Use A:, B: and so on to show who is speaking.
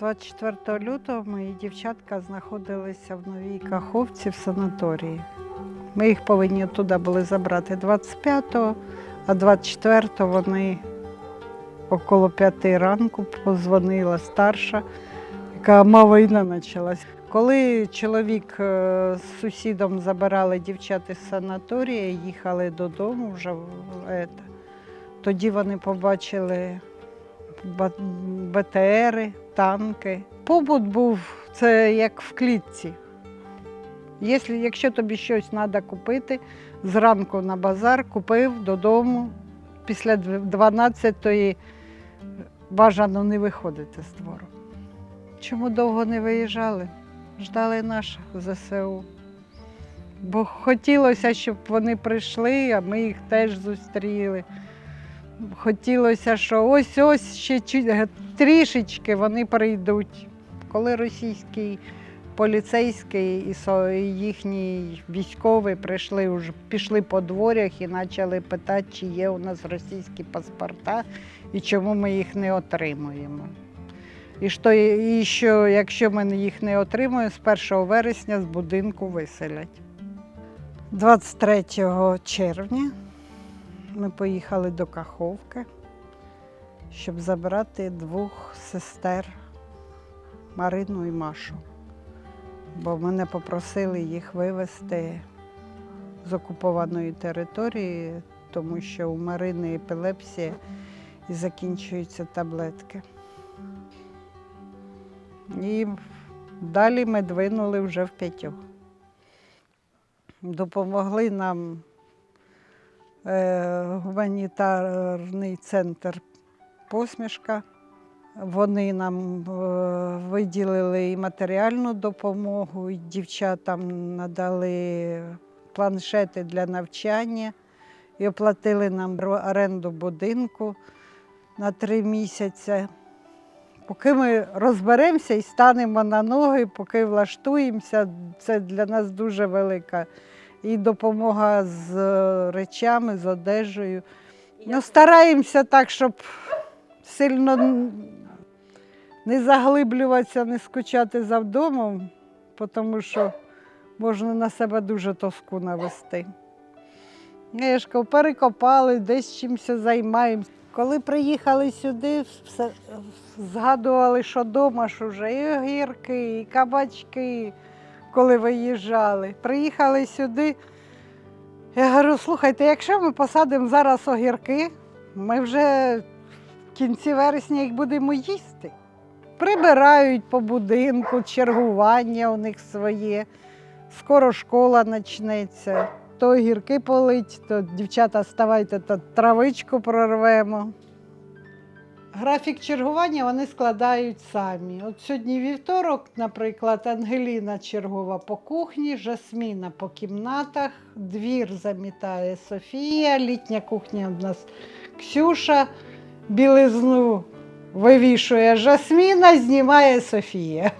A: 24 лютого мої дівчатка знаходилися в Новій Каховці в санаторії. Ми їх повинні туди були забрати 25-го, а 24-го вони около п'яти ранку позвонила старша, яка мова війна почалась. Коли чоловік е, з сусідом забирали дівчат із санаторія, їхали додому вже в тоді вони побачили ба- БТРи, танки. Побут був це як в клітці. Якщо, тобі щось треба купити, зранку на базар купив додому, після 12-ї бажано не виходити з двору. Чому довго не виїжджали? Ждали наш ЗСУ. Бо хотілося, щоб вони прийшли, а ми їх теж зустріли. Хотілося, що ось ось ще трішечки вони прийдуть. Коли російський поліцейський і со- і їхній військовий прийшли, вже пішли по дворях і почали питати, чи є у нас російські паспорта і чому ми їх не отримуємо. І що, і що якщо ми їх не отримуємо, з 1 вересня з будинку виселять. 23 червня ми поїхали до Каховки, щоб забрати двох сестер Марину і Машу. Бо мене попросили їх вивезти з окупованої території, тому що у Марини епілепсія і закінчуються таблетки. І далі ми двинули вже в п'ятьох. Допомогли нам гуманітарний центр посмішка. Вони нам е, виділили і матеріальну допомогу, і дівчатам надали планшети для навчання і оплатили нам оренду будинку на три місяці. Поки ми розберемося і станемо на ноги, поки влаштуємося, це для нас дуже велика і допомога з е, речами, з одежею. Ну, стараємося так, щоб сильно не заглиблюватися, не скучати за домом, тому що можна на себе дуже тоску навести. Ну, Я ж кажу, перекопали, десь чимось займаємося. Коли приїхали сюди, все, згадували, що вдома ж уже і огірки, і кабачки, коли виїжджали. Приїхали сюди. Я говорю, слухайте, якщо ми посадимо зараз огірки, ми вже в кінці вересня їх будемо їсти. Прибирають по будинку, чергування у них своє. Скоро школа почнеться. То огірки полить, то дівчата ставайте, то травичку прорвемо. Графік чергування вони складають самі. От сьогодні вівторок, наприклад, Ангеліна чергова по кухні, Жасміна по кімнатах, двір замітає Софія, літня кухня в нас Ксюша, білизну вивішує Жасміна, знімає Софія.